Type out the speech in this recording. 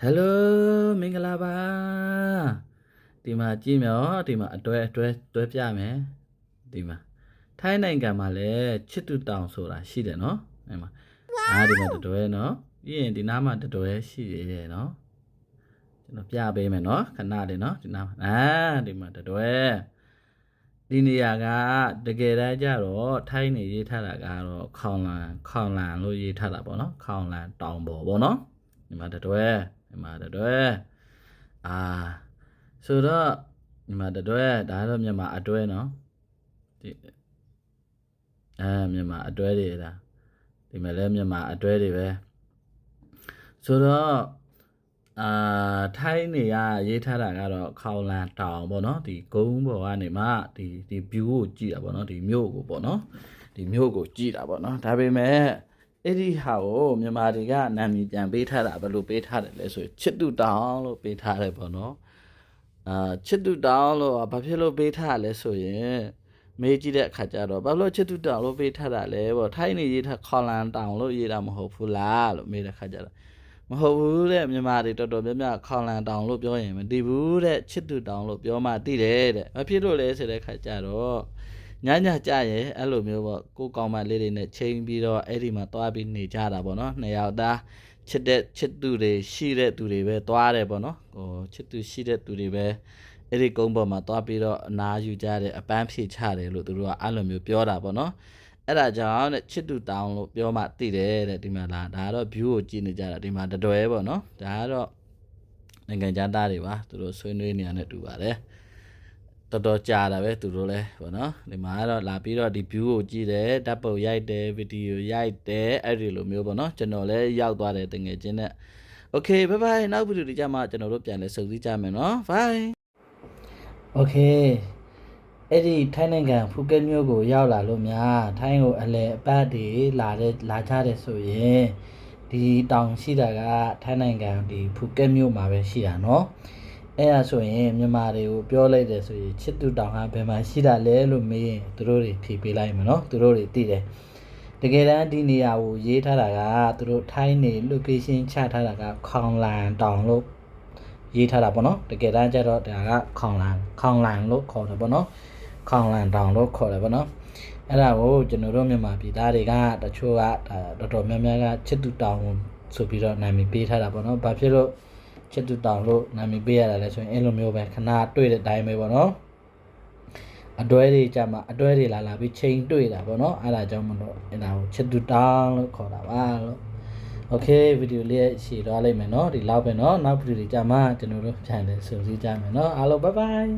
ဟယ်လိုမင်္ဂလာပါဒီမှာကြည့်မယ်ဟောဒီမှာအတွဲအတွဲတွဲပြမယ်ဒီမှာထိုင်းနိုင်ငံမှာလည်းချစ်တူတောင်ဆိုတာရှိတယ်နော်အဲ့မှာအာဒီမှာတွဲနော်ပြီးရင်ဒီနားမှာတွဲရှိရရဲ့နော်ကျွန်တော်ပြပေးမယ်နော်ခဏလေးနော်ဒီနားမှာအာဒီမှာတွဲဒီနေရာကတကယ်တမ်းကျတော့ထိုင်းနေရေးထားတာကတော့ခေါင်လန်ခေါင်လန်လို့ရေးထားတာပေါ့နော်ခေါင်လန်တောင်ပေါ်ပေါ့နော်ဒီမှာတွဲ ညီမတတွဲအာဆိုတော့ညီမတတွဲဒါတော့မြန်မာအတွဲနော်ဒီအဲမြန်မာအတွဲတွေဒါဒီမဲ့လဲမြန်မာအတွဲတွေပဲဆိုတော့အာထိုင်းနေရရေးထားတာကတော့ခေါင်လန်တောင်ပေါ့နော်ဒီဂုံးပေါ်ကနေမှဒီဒီ view ကိုကြည့်တာပေါ့နော်ဒီမြို့ကိုပေါ့နော်ဒီမြို့ကိုကြည့်တာပေါ့နော်ဒါပေမဲ့ အဲ့ဒီဟာကိုမြန်မာတွေကနာမည်ပြန်ပေးထားတာဘယ်လိုပေးထားတယ်လဲဆိုရင်ချစ်တူတောင်လို့ပေးထားတယ်ပေါ့နော်အာချစ်တူတောင်လို့ဘာဖြစ်လို့ပေးထားလဲဆိုရင်မေးကြည့်တဲ့အခါကျတော့ဘာလို့ချစ်တူတောင်လို့ပေးထားတာလဲပေါ့ထိုင်းနေရေးထားခေါလန်တောင်လို့ရေးတာမဟုတ်ဘူးလားလို့မေးတဲ့အခါကျတော့မဟုတ်ဘူးတဲ့မြန်မာတွေတော်တော်များများခေါလန်တောင်လို့ပြောရင်မသိဘူးတဲ့ချစ်တူတောင်လို့ပြောမှသိတယ်တဲ့ဘာဖြစ်လို့လဲဆိုတဲ့အခါကျတော့ ညညကြရဲ့အဲ့လိုမျိုးပေါ့ကိုကောင်မလေးတွေနဲ့ချိန်ပြီးတော့အဲ့ဒီမှာသွားပြီးနေကြတာပေါ့နော်နှစ်ယောက်သားချစ်တဲ့ချစ်သူတွေရှိတဲ့သူတွေပဲသွားတယ်ပေါ့နော်ဟိုချစ်သူရှိတဲ့သူတွေပဲအဲ့ဒီကုန်းပေါ်မှာသွားပြီးတော့အနာယူကြတယ်အပန်းဖြေချတယ်လို့သူတို့ကအဲ့လိုမျိုးပြောတာပေါ့နော်အဲ့ဒါကြောင့်တဲ့ချစ်တူတောင်းလို့ပြောမှသိတယ်တဲ့ဒီမှာလာဒါကတော့ view ကိုကြည့်နေကြတာဒီမှာတတွဲပေါ့နော်ဒါကတော့နိုင်ငံသားတွေပါသူတို့ဆွေးနွေးနေရတဲ့တူပါတယ် တော်တော်ကြာတာပဲသူတို့လဲပေါ့နော်ဒီမှာကတော့လာပြီးတော့ဒီ view ကိုကြည့်တယ်ဓာတ်ပုံရိုက်တယ်ဗီဒီယိုရိုက်တယ်အဲ့ဒီလိုမျိုးပေါ့နော်ကျွန်တော်လည်းရောက်သွားတယ်တငယ်ချင်းနဲ့ Okay bye bye နောက်ဗီဒီယိုဒီကြမှာကျွန်တော်တို့ပြန်လဲစုံစည်းကြမယ်နော် bye Okay အဲ့ဒီထိုင်းနိုင်ငံဖူကက်မြို့ကိုရောက်လာလို့များထိုင်းကိုအလဲအပတ်တွေလာတဲ့လာကြတယ်ဆိုရင်ဒီတောင်ရှိတာကထိုင်းနိုင်ငံဒီဖူကက်မြို့မှာပဲရှိတာเนาะ အဲ့ဒါဆိုရင်မြန်မာတွေကိုပြောလိုက်တယ်ဆိုရင်ချစ်တူတောင်ကဘယ်မှာရှိတာလဲလို့မေးရင်သူတို့တွေဖြေပေးလိုက်မှာနော်သူတို့တွေသိတယ်တကယ်တမ်းဒီနေရာကိုရေးထားတာကသူတို့ထိုင်းနေ location ချထားတာကခေါင်လန်တောင်လို့ရေးထားတာပေါ့နော်တကယ်တမ်းကျတော့ဒါကခေါင်လန်ခေါင်လန်လို့ခေါ်တယ်ပေါ့နော်ခေါင်လန်တောင်လို့ခေါ်တယ်ပေါ့နော်အဲ့ဒါကိုကျွန်တော်တို့မြန်မာပြည်သားတွေကတချို့ကတော်တော်များများကချစ်တူတောင်ဆိုပြီးတော့နာမည်ပေးထားတာပေါ့နော်ဘာဖြစ်လို့ ချစ်တူတောင်လို့နာမည်ပေးရတာလဲဆိုရင်အဲ့လိုမျိုးပဲခဏတွေ့တဲ့အတိုင်းပဲပေါ့နော်အတွဲတွေကြမှာအတွဲတွေလာလာပြီးချိန်တွေ့တာပေါ့နော်အဲ့ဒါကြောင့်မလို့အဲ့ဒါကိုချစ်တူတောင်လို့ခေါ်တာပါလို့โอเคဗီဒီယိုလေးရှည်သွားလိုက်မယ်เนาะဒီလောက်ပဲเนาะနောက်ဗီဒီယိုတွေကြမှာကျွန်တော်တို့ပြန်လဲစုစည်းကြမယ်เนาะအားလုံးဘိုင်ဘိုင်